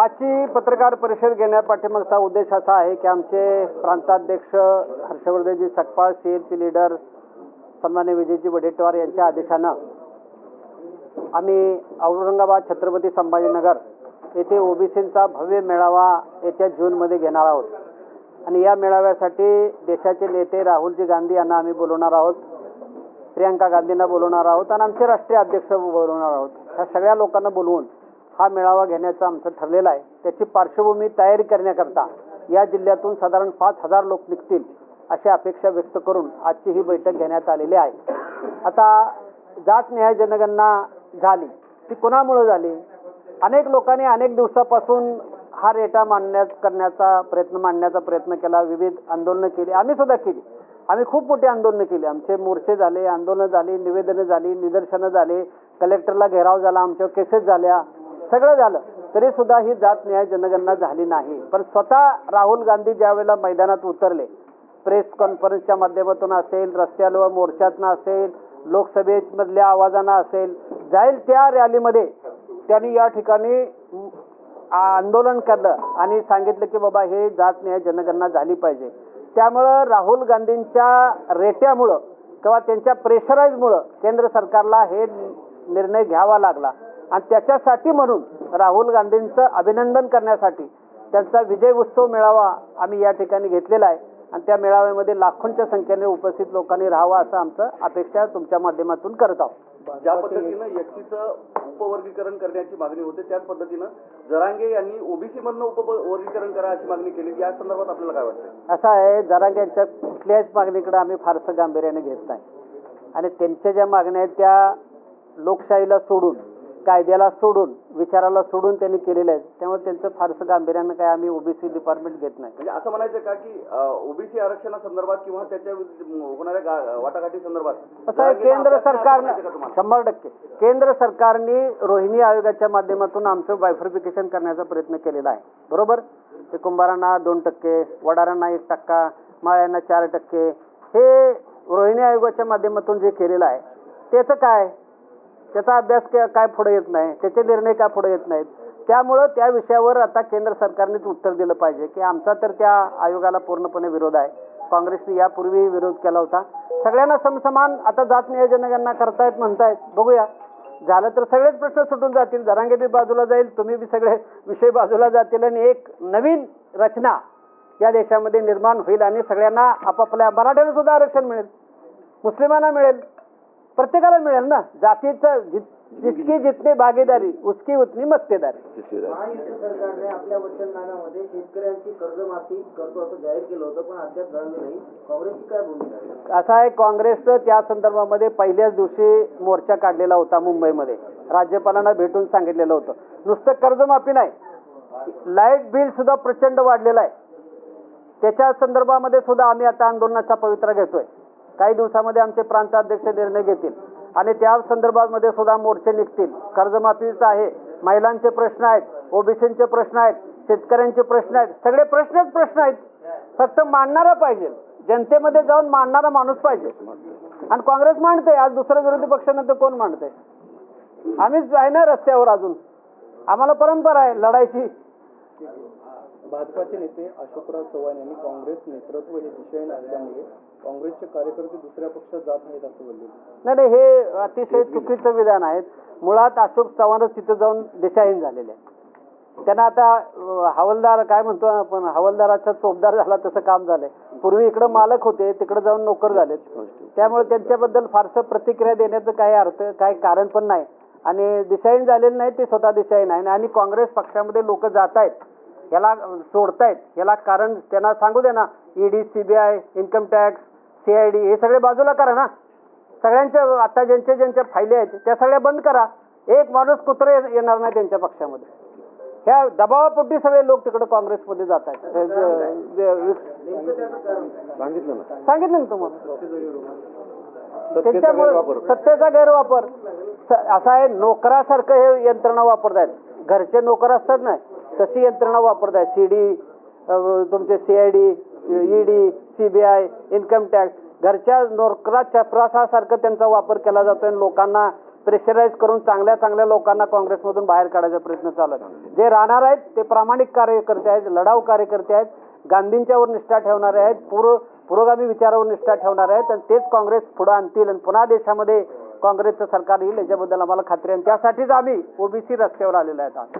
आजची पत्रकार परिषद घेण्या पाठीमागचा उद्देश असा आहे की आमचे प्रांताध्यक्ष Harshvardhanji Sapkal C L P leader सन्मान्य विजयजी वडेट्टीवार यांच्या आदेशानं आम्ही औरंगाबाद छत्रपती संभाजीनगर येथे ओबीसींचा भव्य मेळावा येत्या जूनमध्ये घेणार आहोत. आणि या मेळाव्यासाठी देशाचे नेते राहुलजी गांधी यांना आम्ही बोलवणार आहोत प्रियंका गांधींना बोलवणार आहोत आणि आमचे राष्ट्रीय अध्यक्ष बोलवणार आहोत. ह्या सगळ्या लोकांना बोलवून हा मेळावा घेण्याचं आमचं ठरलेलं आहे. त्याची पार्श्वभूमी तयारी करण्याकरता या जिल्ह्यातून साधारण पाच हजार लोक निघतील अशी अपेक्षा व्यक्त करून आजची ही बैठक घेण्यात आलेली आहे. आता जात न्याय जनगणना झाली. ती कोणामुळं झाली? अनेक लोकांनी अनेक दिवसापासून हा रेटा मांडण्यात करण्याचा प्रयत्न मांडण्याचा प्रयत्न केला. विविध आंदोलनं केली. आम्ही सुद्धा केली. आम्ही खूप मोठी आंदोलनं केली. आमचे मोर्चे झाले आंदोलनं झाली निवेदनं झाली निदर्शनं झाले. कलेक्टरला घेराव झाला आमच्यावर केसेस झाल्या. सगळं झालं. तरी सुद्धा ही जात न्याय जनगणना झाली नाही. पण स्वतः राहुल गांधी ज्यावेळेला मैदानात उतरले प्रेस कॉन्फरन्सच्या माध्यमातून असेल रस्त्यावर मोर्चातनं असेल लोकसभेमधल्या आवाजानं असेल जाईल त्या रॅलीमध्ये त्यांनी या ठिकाणी आंदोलन केलं आणि सांगितलं की बाबा हे जात न्याय जनगणना झाली पाहिजे. त्यामुळं राहुल गांधींच्या रेट्यामुळं किंवा त्यांच्या प्रेशराईजमुळं केंद्र सरकारला हे निर्णय घ्यावा लागला. आणि त्याच्यासाठी म्हणून राहुल गांधींचं अभिनंदन करण्यासाठी त्यांचा विजय उत्सव मेळावा आम्ही या ठिकाणी घेतलेला आहे. आणि त्या मेळाव्यामध्ये लाखोंच्या संख्येने उपस्थित लोकांनी राहावं असं आमचं अपेक्षा तुमच्या माध्यमातून करत आहोत. ज्या पद्धतीनं एसटीचं उपवर्गीकरण करण्याची मागणी होते त्याच पद्धतीनं जरांगे यांनी ओबीसी मधनं उपवर्गीकरण करा अशी मागणी केली. या संदर्भात आपल्याला काय वाटतं असं आहे जरांग्यांच्या कुठल्याच मागणीकडे आम्ही फारसं गांभीर्याने घेत नाही. आणि त्यांच्या ज्या मागण्या आहेत त्या लोकशाहीला सोडून कायद्याला सोडून विचाराला सोडून त्यांनी केलेल्या आहेत त्यामुळे त्यांचं फारसं गांभीर्यानं काय आम्ही ओबीसी डिपार्टमेंट घेत नाही. म्हणजे असं म्हणायचं का की ओबीसी आरक्षणासंदर्भात किंवा त्याच्या होणाऱ्या वाटाघाटी संदर्भात? असं आहे केंद्र सरकारनं? शंभर टक्के. केंद्र सरकारने रोहिणी आयोगाच्या माध्यमातून आमचं बायफर्फिकेशन करण्याचा प्रयत्न केलेला आहे. बरोबर? ते कुंभारांना दोन टक्के वडारांना एक टक्का माळ्यांना चार टक्के. हे रोहिणी आयोगाच्या माध्यमातून जे केलेलं आहे त्याचं काय? त्याचा अभ्यास काय काय पुढे येत नाही त्याचे निर्णय काय पुढे येत नाहीत. त्यामुळं त्या विषयावर आता केंद्र सरकारनेच उत्तर दिलं पाहिजे की आमचा तर त्या आयोगाला पूर्णपणे विरोध आहे. काँग्रेसने यापूर्वी विरोध केला होता. सगळ्यांना समसमान आता जात नियोजनांना करतायत म्हणतायत. बघूया. झालं तर सगळेच प्रश्न सुटून जातील. जरांगे बी बाजूला जाईल तुम्ही बी सगळे विषय बाजूला जातील आणि एक नवीन रचना या देशामध्ये निर्माण होईल आणि सगळ्यांना आपापल्या मराठ्यांना सुद्धा आरक्षण मिळेल. मुस्लिमांना मिळेल. प्रत्येकाला मिळेल ना. जातीचं जित- जितकी जितनी भागीदारी उसकी उतनी मक्तेदारी महायुती सरकारने आपल्या वचननाम्यामध्ये शेतकऱ्यांची कर्जमाफी करतो असं जाहीर केलं होतं पण अद्याप झालं नाही. काँग्रेसची काय भूमिका आहे? असं आहे काँग्रेसनं त्या संदर्भामध्ये पहिल्याच दिवशी मोर्चा काढलेला होता मुंबईमध्ये. राज्यपालांना भेटून सांगितलेलं होतं. नुसतं कर्जमाफी नाही. लाइट बिल सुद्धा प्रचंड वाढलेलं आहे. त्याच्या संदर्भामध्ये सुद्धा आम्ही आता आंदोलनाचा पवित्रा घेतोय. काही दिवसामध्ये आमचे प्रांताध्यक्ष निर्णय घेतील. आणि त्या संदर्भामध्ये सुद्धा मोर्चे निघतील. कर्जमाफीचं आहे. महिलांचे प्रश्न आहेत. ओबीसींचे प्रश्न आहेत. शेतकऱ्यांचे प्रश्न आहेत. सगळे प्रश्नच प्रश्न आहेत. फक्त मांडणारा पाहिजे. जनतेमध्ये जाऊन मांडणारा माणूस पाहिजे. आणि काँग्रेस मांडते आज दुसरं विरोधी पक्षानंतर कोण मांडते आम्हीच आहे ना रस्त्यावर अजून. आम्हाला परंपरा आहे. लढायची. भाजपाचे नेते अशोकराव चव्हाण यांनी काँग्रेस नेतृत्व हे विषय असल्यामुळे काँग्रेसचे कार्यकर्ते दुसऱ्या पक्षात जात नाहीत असं बोलले. नाही नाही हे अतिशय चुकीचं विधान आहे. मुळात अशोक चव्हाणच तिथं जाऊन दिशाहीन झालेले आहे त्यांना आता हवालदार काय म्हणतो आपण हवालदाराचा चोपदार झाला तसं काम झालंय. पूर्वी इकडे मालक होते तिकडे जाऊन नोकर झाले त्यामुळे त्यांच्याबद्दल फारसं प्रतिक्रिया देण्याचं काही अर्थ काही कारण पण नाही. आणि दिशाहीन झालेलं नाही ते स्वतः दिशाहीन आहे आणि काँग्रेस पक्षामध्ये लोक जात आहेत. याला सोडतायत. याला कारण त्यांना सांगू दे ना ED CBI income tax CID हे सगळे बाजूला करा ना. सगळ्यांच्या आता ज्यांच्या ज्यांच्या फायले आहेत त्या सगळ्या बंद करा. एक माणूस कुत्रे येणार नाही त्यांच्या पक्षामध्ये. ह्या दबावापोटी सगळे लोक तिकडे काँग्रेसमध्ये जात आहेत. सांगितलं ना. सांगितलं ना तुम्हाला? सत्तेचा त्याच्यामुळे गैरवापर. सत्तेचा गैरवापर. असा आहे नोकरासारखं हे यंत्रणा वापरतायत. घरचे नोकर असतात ना तशी यंत्रणा वापरत आहे. सी डी तुमचे C I D ED I income tax घरच्या नोकरा चपरासासारखं त्यांचा वापर केला जातोय आणि लोकांना प्रेशराईज करून चांगल्या चांगल्या लोकांना काँग्रेसमधून बाहेर काढायचा प्रयत्न चालू आहे. जे राहणार आहेत ते प्रामाणिक कार्यकर्ते आहेत लढाऊ कार्यकर्ते आहेत गांधींच्यावर निष्ठा ठेवणारे आहेत पूर्व पुरोगामी विचारावर निष्ठा ठेवणारे आहेत आणि तेच काँग्रेस पुढे आणतील आणि पुन्हा देशामध्ये काँग्रेसचं सरकार येईल याच्याबद्दल आम्हाला खात्री आहे. आणि त्यासाठीच आम्ही ओबीसी रस्त्यावर आलेलो आहेत